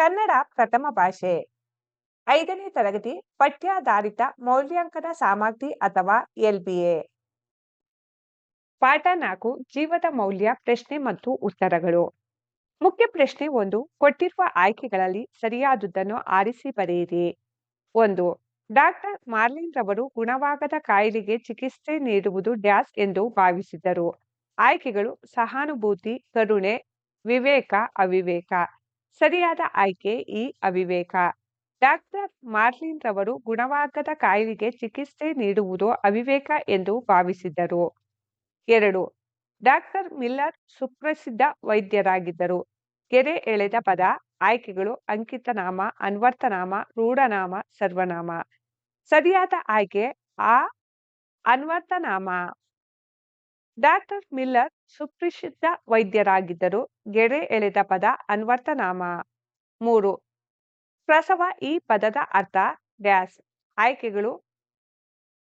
ಕನ್ನಡ ಪ್ರಥಮ ಭಾಷೆ. ಐದನೇ ತರಗತಿ, ಪಠ್ಯಾಧಾರಿತ ಮೌಲ್ಯಾಂಕನ ಸಾಮಗ್ರಿ ಅಥವಾ ಎಲ್ಬಿಎ ಪಾಠ ನಾಲ್ಕು, ಜೀವದ ಮೌಲ್ಯ, ಪ್ರಶ್ನೆ ಮತ್ತು ಉತ್ತರಗಳು. ಮುಖ್ಯ ಪ್ರಶ್ನೆ ಒಂದು, ಕೊಟ್ಟಿರುವ ಆಯ್ಕೆಗಳಲ್ಲಿ ಸರಿಯಾದುದನ್ನು ಆರಿಸಿ ಬರೆಯಿರಿ. ಒಂದು, ಡಾಕ್ಟರ್ ಮಾರ್ಲಿನ್ ರವರು ಗುಣವಾಗದ ಕಾಯಿಲೆಗೆ ಚಿಕಿತ್ಸೆ ನೀಡುವುದು ಡ್ಯಾಸ್ ಎಂದು ಭಾವಿಸಿದರು. ಆಯ್ಕೆಗಳು ಸಹಾನುಭೂತಿ, ಕರುಣೆ, ವಿವೇಕ, ಅವಿವೇಕ. ಸರಿಯಾದ ಆಯ್ಕೆ ಈ ಅವಿವೇಕ. ಡಾಕ್ಟರ್ ಮಾರ್ಲಿನ್ ರವರು ಗುಣವಾಗದ ಕಾಯಿಲೆಗೆ ಚಿಕಿತ್ಸೆ ನೀಡುವುದು ಅವಿವೇಕ ಎಂದು ಭಾವಿಸಿದ್ದರು ಎರಡು, ಡಾಕ್ಟರ್ ಮಿಲ್ಲರ್ ಸುಪ್ರಸಿದ್ಧ ವೈದ್ಯರಾಗಿದ್ದರು. ಗೆರೆ ಎಳೆದ ಪದ, ಆಯ್ಕೆಗಳು ಅಂಕಿತನಾಮ, ಅನ್ವರ್ತನಾಮ, ರೂಢನಾಮ, ಸರ್ವನಾಮ. ಸರಿಯಾದ ಆಯ್ಕೆ, ಆ ಅನ್ವರ್ಥನಾಮ ಡಾಕ್ಟರ್ ಮಿಲ್ಲರ್ ಸುಪ್ರಸಿದ್ಧ ವೈದ್ಯರಾಗಿದ್ದರು ಗೆರೆ ಎಳೆದ ಪದ ಅನ್ವರ್ಥನಾಮ ಮೂರು, ಪ್ರಸವ ಈ ಪದದ ಅರ್ಥ ಡ್ಯಾಸ್ ಆಯ್ಕೆಗಳು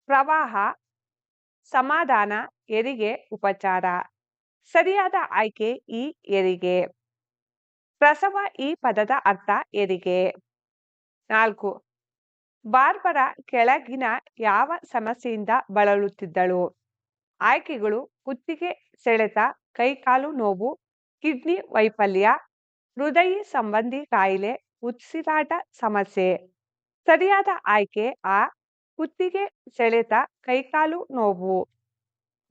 ಪ್ರವಾಹ, ಸಮಾಧಾನ ಎರಿಗೆ ಉಪಚಾರ. ಸರಿಯಾದ ಆಯ್ಕೆ ಈ ಎರಿಗೆ ಪ್ರಸವ ಈ ಪದದ ಅರ್ಥ ಎರಿಗೆ ನಾಲ್ಕು, ಬಾರ್ಬರ ಕೆಳಗಿನ ಯಾವ ಸಮಸ್ಯೆಯಿಂದ ಬಳಲುತ್ತಿದ್ದಳು? ಆಯ್ಕೆಗಳು ಕುತ್ತಿಗೆ ಸೆಳೆತ, ಕೈಕಾಲು ನೋವು, ಕಿಡ್ನಿ ವೈಫಲ್ಯ, ಹೃದಯ ಸಂಬಂಧಿ ಕಾಯಿಲೆ, ಉಸಿರಾಟ ಸಮಸ್ಯೆ. ಸರಿಯಾದ ಆಯ್ಕೆ ಆ, ಕುತ್ತಿಗೆ ಸೆಳೆತ, ಕೈಕಾಲು ನೋವು.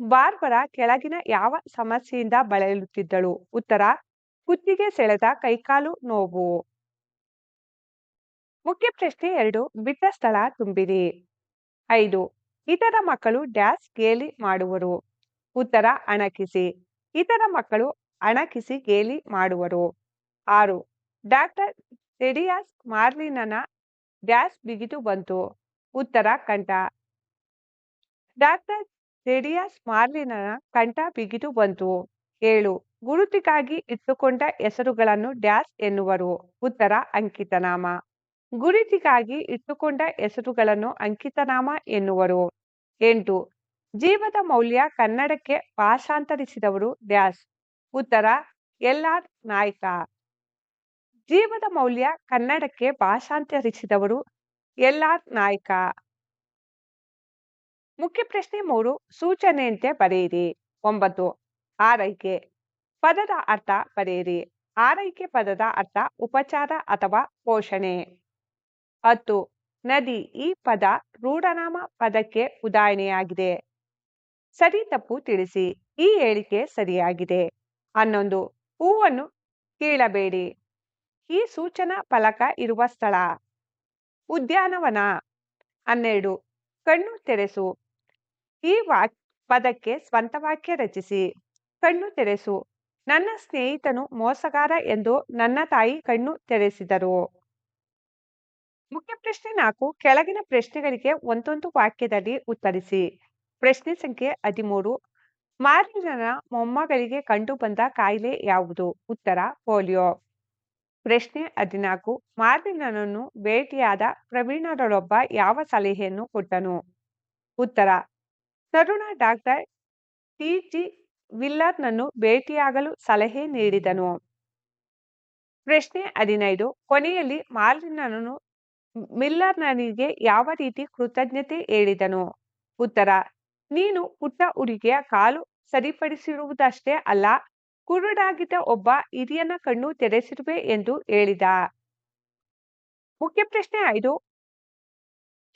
ಬಾರ್ಬರ ಕೆಳಗಿನ ಯಾವ ಸಮಸ್ಯೆಯಿಂದ ಬಳಲುತ್ತಿದ್ದಳು? ಉತ್ತರ, ಕುತ್ತಿಗೆ ಸೆಳೆತ, ಕೈಕಾಲು ನೋವು. ಮುಖ್ಯ ಪ್ರಶ್ನೆ ಎರಡು, ಬಿಟ್ಟ ಸ್ಥಳ ತುಂಬಿರಿ. ಐದು ಇತರ ಮಕ್ಕಳು ಡ್ಯಾಸ್ ಗೇಲಿ ಮಾಡುವರು. ಉತ್ತರ, ಅಣಕಿಸಿ. ಇತರ ಮಕ್ಕಳು ಅಣಕಿಸಿ ಗೇಲಿ ಮಾಡುವರು. ಆರು, ಡಾಕ್ಟರ್ ಟೆಡಿಯಾಸ್ ಮಾರ್ಲಿನನ ಡ್ಯಾಸ್ ಬಿಗಿದು ಬಂತು. ಉತ್ತರ, ಕಂಠ. ಡಾಕ್ಟರ್ ಟೆಡಿಯಾಸ್ ಮಾರ್ಲಿನನ ಕಂಠ ಬಿಗಿದು ಬಂತು. ಏಳು, ಗುರುತಿಗಾಗಿ ಇಟ್ಟುಕೊಂಡ ಹೆಸರುಗಳನ್ನು ಡ್ಯಾಸ್ ಎನ್ನುವರು. ಉತ್ತರ, ಅಂಕಿತನಾಮ. ಗುರುತಿಗಾಗಿ ಇಟ್ಟುಕೊಂಡ ಹೆಸರುಗಳನ್ನು ಅಂಕಿತನಾಮ ಎನ್ನುವರು. ಎಂಟು. ಜೀವದ ಮೌಲ್ಯ ಕನ್ನಡಕ್ಕೆ ಭಾಷಾಂತರಿಸಿದವರು ಡ್ಯಾಶ್ ಉತ್ತರ ಎಲ್ ಆರ್ ನಾಯ್ಕ. ಜೀವದ ಮೌಲ್ಯ ಕನ್ನಡಕ್ಕೆ ಭಾಷಾಂತರಿಸಿದವರು ಎಲ್ ಆರ್ ನಾಯ್ಕ. ಮುಖ್ಯ ಪ್ರಶ್ನೆ ಮೂರು, ಸೂಚನೆಯಂತೆ ಬರೆಯಿರಿ. ಒಂಬತ್ತು, ಆರೈಕೆ. ಪದದ ಅರ್ಥ ಬರೆಯಿರಿ. ಆರೈಕೆ ಪದದ ಅರ್ಥ ಉಪಚಾರ ಅಥವಾ ಪೋಷಣೆ. ಹತ್ತು ನದಿ ಈ ಪದ ರೂಢನಾಮ ಪದಕ್ಕೆ ಉದಾಹರಣೆಯಾಗಿದೆ. ಸರಿ ತಪ್ಪು ತಿಳಿಸಿ. ಈ ಹೇಳಿಕೆ ಸರಿಯಾಗಿದೆ. ಹನ್ನೊಂದು. ಹೂವನ್ನು ಕೀಳಬೇಡಿ. ಈ ಸೂಚನಾ ಫಲಕ ಇರುವ ಸ್ಥಳ. ಉದ್ಯಾನವನ. ಹನ್ನೆರಡು. ಕಣ್ಣು ತೆರೆಸು. ಈ ವಾಕ್ ಪದಕ್ಕೆ ಸ್ವಂತ ವಾಕ್ಯ ರಚಿಸಿ. ಕಣ್ಣು ತೆರೆಸು. ನನ್ನ ಸ್ನೇಹಿತನು ಮೋಸಗಾರ ಎಂದು ನನ್ನ ತಾಯಿ ಕಣ್ಣು ತೆರೆಸಿದರು. ಮುಖ್ಯ ಪ್ರಶ್ನೆ ನಾಲ್ಕು, ಕೆಳಗಿನ ಪ್ರಶ್ನೆಗಳಿಗೆ ಒಂದೊಂದು ವಾಕ್ಯದಲ್ಲಿ ಉತ್ತರಿಸಿ. ಪ್ರಶ್ನೆ ಸಂಖ್ಯೆ ಹದಿಮೂರು ಮಾರಿನ ಮೊಮ್ಮಗಳಿಗೆ ಕಂಡು ಬಂದ ಕಾಯಿಲೆ ಯಾವುದು? ಉತ್ತರ, ಪೋಲಿಯೋ. ಪ್ರಶ್ನೆ ಹದಿನಾಲ್ಕು ಮಾರ್ಲಿನನನ್ನು ಭೇಟಿಯಾದ ಪ್ರವೀಣರೊಬ್ಬ ಯಾವ ಸಲಹೆಯನ್ನು ಕೊಟ್ಟನು? ಉತ್ತರ, ತರುಣ ಡಾಕ್ಟರ್ ಟಿ ಜಿ ವಿಲ್ಲರ್ನನ್ನು ಭೇಟಿಯಾಗಲು ಸಲಹೆ ನೀಡಿದನು. ಪ್ರಶ್ನೆ ಹದಿನೈದು, ಕೊನೆಯಲ್ಲಿ ಮಾರ್ಲಿನನು ಮಿಲ್ಲರ್ನನಿಗೆ ಯಾವ ರೀತಿ ಕೃತಜ್ಞತೆ ಹೇಳಿದನು. ಉತ್ತರ, ನೀನು ಪುಟ್ಟ ಹುಡುಗಿಯ ಕಾಲು ಸರಿಪಡಿಸಿರುವುದಷ್ಟೇ ಅಲ್ಲ, ಕುರುಡಾಗಿದ್ದ ಒಬ್ಬ ಹಿರಿಯನ ಕಣ್ಣು ತೆರೆಸಿರುವೆ ಎಂದು ಹೇಳಿದ. ಮುಖ್ಯ ಪ್ರಶ್ನೆ ಐದು.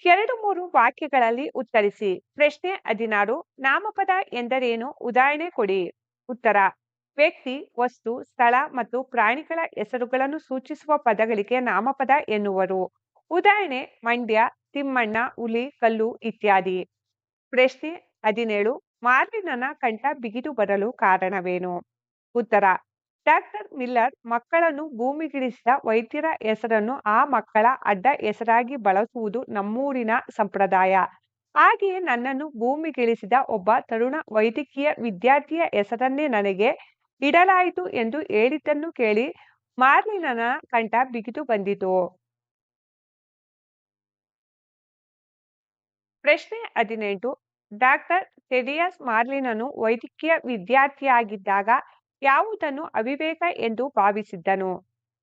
ಎರಡು ಮೂರು ವಾಕ್ಯಗಳಲ್ಲಿ ಉತ್ತರಿಸಿ. ಪ್ರಶ್ನೆ ಹದಿನಾರು, ನಾಮಪದ ಎಂದರೇನು? ಉದಾಹರಣೆ ಕೊಡಿ. ಉತ್ತರ, ವ್ಯಕ್ತಿ, ವಸ್ತು, ಸ್ಥಳ ಮತ್ತು ಪ್ರಾಣಿಗಳ ಹೆಸರುಗಳನ್ನು ಸೂಚಿಸುವ ಪದಗಳಿಗೆ ನಾಮಪದ ಎನ್ನುವರು. ಉದಾಹರಣೆ, ಮಂಡ್ಯ, ತಿಮ್ಮಣ್ಣ, ಹುಲಿ, ಕಲ್ಲು ಇತ್ಯಾದಿ. ಪ್ರಶ್ನೆ ಹದಿನೇಳು ಮಾರ್ಲಿನನ ಕಂಠ ಬಿಗಿದು ಬರಲು ಕಾರಣವೇನು? ಉತ್ತರ, ಡಾಕ್ಟರ್ ಮಿಲ್ಲರ್ ಮಕ್ಕಳನ್ನು ಭೂಮಿಗಿಳಿಸಿದ ವೈದ್ಯರ ಹೆಸರನ್ನು ಆ ಮಕ್ಕಳ ಅಡ್ಡ ಹೆಸರಾಗಿ ಬಳಸುವುದು ನಮ್ಮೂರಿನ ಸಂಪ್ರದಾಯ. ಹಾಗೆಯೇ ನನ್ನನ್ನು ಭೂಮಿಗಿಳಿಸಿದ ಒಬ್ಬ ತರುಣ ವೈದ್ಯಕೀಯ ವಿದ್ಯಾರ್ಥಿಯ ಹೆಸರನ್ನೇ ನನಗೆ ಇಡಲಾಯಿತು ಎಂದು ಹೇಳಿದ್ದನ್ನು ಕೇಳಿ ಮಾರ್ಲಿನನ ಕಂಠ ಬಿಗಿದು ಬಂದಿತು. ಪ್ರಶ್ನೆ ಹದಿನೆಂಟು. ಡಾಕ್ಟರ್ ಸೆರಿಯಸ್ ಮಾರ್ಲಿನನು ವೈದ್ಯಕೀಯ ವಿದ್ಯಾರ್ಥಿಯಾಗಿದ್ದಾಗ ಯಾವುದನ್ನು ಅವಿವೇಕ ಎಂದು ಭಾವಿಸಿದ್ದನು?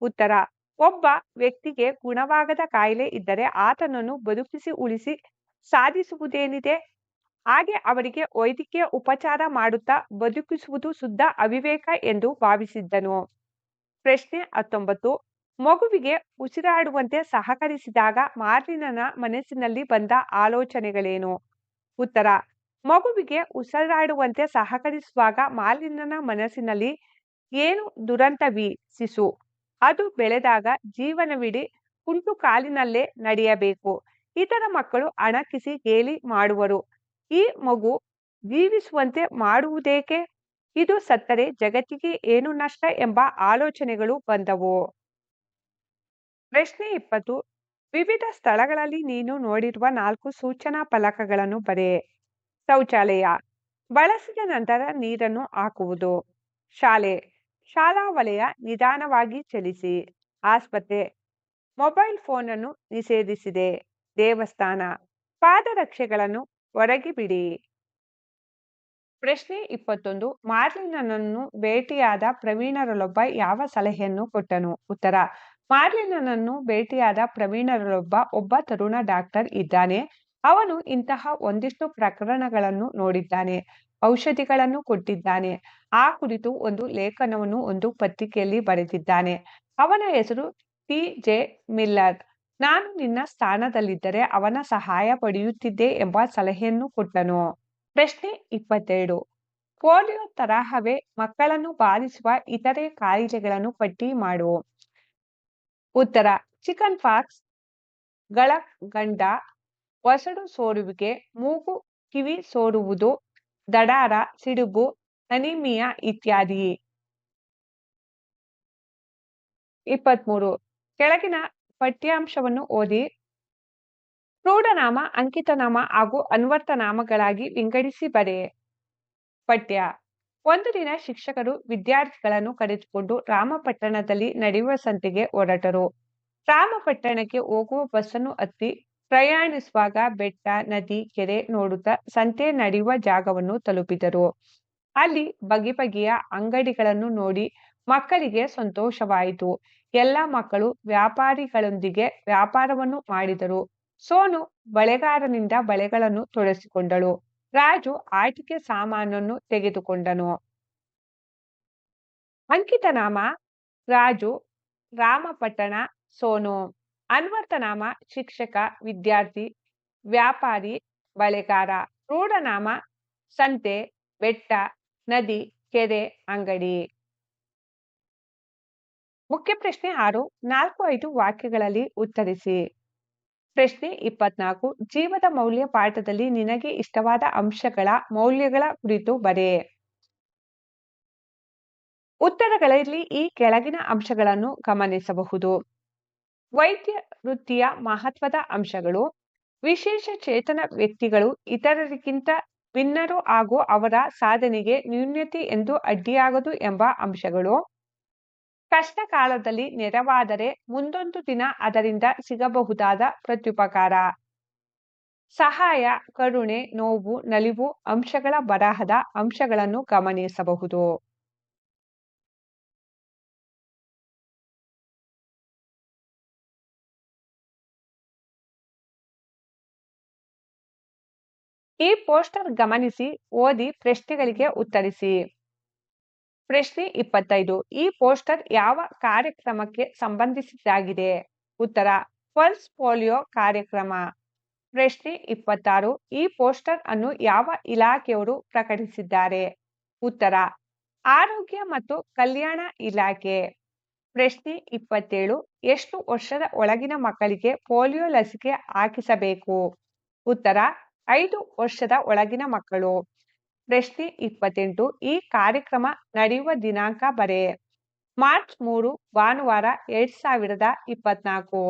ಉತ್ತರ, ಒಬ್ಬ ವ್ಯಕ್ತಿಗೆ ಗುಣವಾಗದ ಕಾಯಿಲೆ ಇದ್ದರೆ ಆತನನ್ನು ಬದುಕಿಸಿ ಉಳಿಸಿ ಸಾಧಿಸುವುದೇನಿದೆ? ಹಾಗೆ ಅವರಿಗೆ ವೈದ್ಯಕೀಯ ಉಪಚಾರ ಮಾಡುತ್ತಾ ಬದುಕಿಸುವುದು ಶುದ್ಧ ಅವಿವೇಕ ಎಂದು ಭಾವಿಸಿದ್ದನು. ಪ್ರಶ್ನೆ ಹತ್ತೊಂಬತ್ತು. ಮಗುವಿಗೆ ಉಸಿರಾಡುವಂತೆ ಸಹಕರಿಸಿದಾಗ ಮಾರ್ಲಿನನ ಮನಸ್ಸಿನಲ್ಲಿ ಬಂದ ಆಲೋಚನೆಗಳೇನು? ಉತ್ತರ, ಮಗುವಿಗೆ ಉಸಿರಾಡುವಂತೆ ಸಹಕರಿಸುವಾಗ ಮಾರ್ಲಿನನ ಮನಸ್ಸಿನಲ್ಲಿ ಏನು ದುರಂತವಿ? ಶಿಶು ಅದು ಬೆಳೆದಾಗ ಜೀವನವಿಡೀ ಕುಂಟು ಕಾಲಿನಲ್ಲೇ ನಡೆಯಬೇಕು. ಇತರ ಮಕ್ಕಳು ಅಣಕಿಸಿ ಗೇಲಿ ಮಾಡುವರು. ಈ ಮಗು ಜೀವಿಸುವಂತೆ ಮಾಡುವುದೇಕೆ? ಇದು ಸತ್ತರೆ ಜಗತ್ತಿಗೆ ಏನು ನಷ್ಟ ಎಂಬ ಆಲೋಚನೆಗಳು ಬಂದವು. ಪ್ರಶ್ನೆ ಇಪ್ಪತ್ತು. ವಿವಿಧ ಸ್ಥಳಗಳಲ್ಲಿ ನೀನು ನೋಡಿರುವ ನಾಲ್ಕು ಸೂಚನಾ ಫಲಕಗಳನ್ನು ಬರೆ. ಶೌಚಾಲಯ. ಬಳಸಿದ ನಂತರ ನೀರನ್ನು ಹಾಕುವುದು. ಶಾಲೆ. ಶಾಲಾ ವಲಯ ನಿಧಾನವಾಗಿ ಚಲಿಸಿ. ಆಸ್ಪತ್ರೆ. ಮೊಬೈಲ್ ಫೋನ್ ಅನ್ನು ನಿಷೇಧಿಸಿದೆ. ದೇವಸ್ಥಾನ. ಪಾದರಕ್ಷೆಗಳನ್ನು ಹೊರಗೆ ಬಿಡಿ. ಪ್ರಶ್ನೆ ಇಪ್ಪತ್ತೊಂದು. ಮಾರ್ಲಿನನ್ನು ಭೇಟಿಯಾದ ಪ್ರವೀಣರಲ್ಲೊಬ್ಬ ಯಾವ ಸಲಹೆಯನ್ನು ಕೊಟ್ಟನು? ಉತ್ತರ. ಮಾರ್ಲಿನನನ್ನು ಭೇಟಿಯಾದ ಪ್ರವೀಣರಲ್ಲೊಬ್ಬ ಒಬ್ಬ ತರುಣ ಡಾಕ್ಟರ್ ಇದ್ದಾನೆ. ಅವನು ಇಂತಹ ಒಂದಿಷ್ಟು ಪ್ರಕರಣಗಳನ್ನು ನೋಡಿದ್ದಾನೆ, ಔಷಧಿಗಳನ್ನು ಕೊಟ್ಟಿದ್ದಾನೆ. ಆ ಕುರಿತು ಒಂದು ಲೇಖನವನ್ನು ಒಂದು ಪತ್ರಿಕೆಯಲ್ಲಿ ಬರೆದಿದ್ದಾನೆ. ಅವನ ಹೆಸರು ಟಿ ಜೆ. ಮಿಲ್ಲರ್. ನಾನು ನಿನ್ನ ಸ್ಥಾನದಲ್ಲಿದ್ದರೆ ಅವನ ಸಹಾಯ ಪಡೆಯುತ್ತಿದ್ದೆ ಎಂಬ ಸಲಹೆಯನ್ನು ಕೊಟ್ಟನು. ಪ್ರಶ್ನೆ ಇಪ್ಪತ್ತೆರಡು. ಪೋಲಿಯೋ ತರಹವೇ ಮಕ್ಕಳನ್ನು ಬಾಧಿಸುವ ಇತರೆ ಕಾಯಿಲೆಗಳನ್ನು ಪಟ್ಟಿ ಮಾಡು. ಉತ್ತರ, ಚಿಕನ್ ಫಾಕ್ಸ್ಗಳ ಗಂಡ ಒಸಡು ಸೋರುವಿಕೆ, ಮೂಗು ಕಿವಿ ಸೋರುವುದು, ದಡಾರ, ಸಿಡುಬು, ಅನಿಮಿಯಾ ಇತ್ಯಾದಿ. ಇಪ್ಪತ್ಮೂರು, ಕೆಳಗಿನ ಪಠ್ಯಾಂಶವನ್ನು ಓದಿ. ಪ್ರೌಢನಾಮ, ಅಂಕಿತನಾಮ ಹಾಗೂ ಅನ್ವರ್ಥನಾಮಗಳಾಗಿ ವಿಂಗಡಿಸಿ ಬರೆ. ಪಠ್ಯ ಒಂದು ದಿನ ಶಿಕ್ಷಕರು ವಿದ್ಯಾರ್ಥಿಗಳನ್ನು ಕರೆದುಕೊಂಡು ರಾಮಪಟ್ಟಣದಲ್ಲಿ ನಡೆಯುವ ಸಂತೆಗೆ ಹೊರಟರು. ರಾಮಪಟ್ಟಣಕ್ಕೆ ಹೋಗುವ ಬಸ್ಸನ್ನು ಹತ್ತಿ ಪ್ರಯಾಣಿಸುವಾಗ ಬೆಟ್ಟ, ನದಿ, ಕೆರೆ ನೋಡುತ್ತಾ ಸಂತೆ ನಡೆಯುವ ಜಾಗವನ್ನು ತಲುಪಿದರು. ಅಲ್ಲಿ ಬಗೆ ಬಗೆಯ ಅಂಗಡಿಗಳನ್ನು ನೋಡಿ ಮಕ್ಕಳಿಗೆ ಸಂತೋಷವಾಯಿತು. ಎಲ್ಲ ಮಕ್ಕಳು ವ್ಯಾಪಾರಿಗಳೊಂದಿಗೆ ವ್ಯಾಪಾರವನ್ನು ಮಾಡಿದರು. ಸೋನು ಬಳೆಗಾರನಿಂದ ಬಳೆಗಳನ್ನು ತೊಡಸಿಕೊಂಡಳು ರಾಜು ಆಟಿಕೆ ಸಾಮಾನನ್ನು ತೆಗೆದುಕೊಂಡನು. ಅಂಕಿತನಾಮ ರಾಜು, ರಾಮಪಟ್ಟಣ ಸೋನು. ಅನ್ವರ್ಥನಾಮ ಶಿಕ್ಷಕ, ವಿದ್ಯಾರ್ಥಿ, ವ್ಯಾಪಾರಿ, ಬಳೆಗಾರ. ರೂಢನಾಮ ಸಂತೆ, ಬೆಟ್ಟ, ನದಿ, ಕೆರೆ, ಅಂಗಡಿ. ಮುಖ್ಯ ಪ್ರಶ್ನೆ ಆರು, ನಾಲ್ಕು, ಐದು ವಾಕ್ಯಗಳಲ್ಲಿ ಉತ್ತರಿಸಿ. ಪ್ರಶ್ನೆ ಇಪ್ಪತ್ನಾಲ್ಕು. ಜೀವದ ಮೌಲ್ಯ ಪಾಠದಲ್ಲಿ ನಿನಗೆ ಇಷ್ಟವಾದ ಅಂಶಗಳ ಮೌಲ್ಯಗಳ ಕುರಿತು ಬರೆ. ಉತ್ತರಗಳಲ್ಲಿ ಈ ಕೆಳಗಿನ ಅಂಶಗಳನ್ನು ಗಮನಿಸಬಹುದು. ವೈದ್ಯ ವೃತ್ತಿಯ ಮಹತ್ವದ ಅಂಶಗಳು, ವಿಶೇಷ ಚೇತನ ವ್ಯಕ್ತಿಗಳು, ಇತರರಿಗಿಂತ ಭಿನ್ನರು ಹಾಗೂ ಅವರ ಸಾಧನೆಗೆ ನ್ಯೂನ್ಯತೆ ಎಂದು ಅಡ್ಡಿಯಾಗದು ಎಂಬ ಅಂಶಗಳು ಕಷ್ಟ ಕಾಲದಲ್ಲಿ ನೆರವಾದರೆ ಮುಂದೊಂದು ದಿನ ಅದರಿಂದ ಸಿಗಬಹುದಾದ ಪ್ರತ್ಯುಪಕಾರ. ಸಹಾಯ, ಕರುಣೆ, ನೋವು, ನಲಿವು, ಅಂಶಗಳ ಬರಹದ ಅಂಶಗಳನ್ನು ಗಮನಿಸಬಹುದು. ಈ ಪೋಸ್ಟರ್ ಗಮನಿಸಿ, ಓದಿ ಪ್ರಶ್ನೆಗಳಿಗೆ ಉತ್ತರಿಸಿ. ಪ್ರಶ್ನೆ ಇಪ್ಪತ್ತೈದು, ಈ ಪೋಸ್ಟರ್ ಯಾವ ಕಾರ್ಯಕ್ರಮಕ್ಕೆ ಸಂಬಂಧಿಸಿದ್ದಾಗಿದೆ? ಉತ್ತರ ಪಲ್ಸ್ ಪೋಲಿಯೋ ಕಾರ್ಯಕ್ರಮ. ಪ್ರಶ್ನೆ ಇಪ್ಪತ್ತಾರು, ಈ ಪೋಸ್ಟರ್ ಅನ್ನು ಯಾವ ಇಲಾಖೆಯವರು ಪ್ರಕಟಿಸಿದ್ದಾರೆ? ಉತ್ತರ, ಆರೋಗ್ಯ ಮತ್ತು ಕಲ್ಯಾಣ ಇಲಾಖೆ. ಪ್ರಶ್ನೆ ಇಪ್ಪತ್ತೇಳು, ಎಷ್ಟು ವರ್ಷದ ಒಳಗಿನ ಮಕ್ಕಳಿಗೆ ಪೋಲಿಯೋ ಲಸಿಕೆ ಹಾಕಿಸಬೇಕು? ಉತ್ತರ, ಐದು ವರ್ಷದ ಒಳಗಿನ ಮಕ್ಕಳು. ಪ್ರಶ್ನೆ ಇಪ್ಪತ್ತೆಂಟು ಈ ಕಾರ್ಯಕ್ರಮ ನಡೆಯುವ ದಿನಾಂಕ ಬರೆ ಮಾರ್ಚ್ ಮೂರು ಭಾನುವಾರ ಎರಡ್ ಸಾವಿರದ ಇಪ್ಪತ್ನಾಲ್ಕು.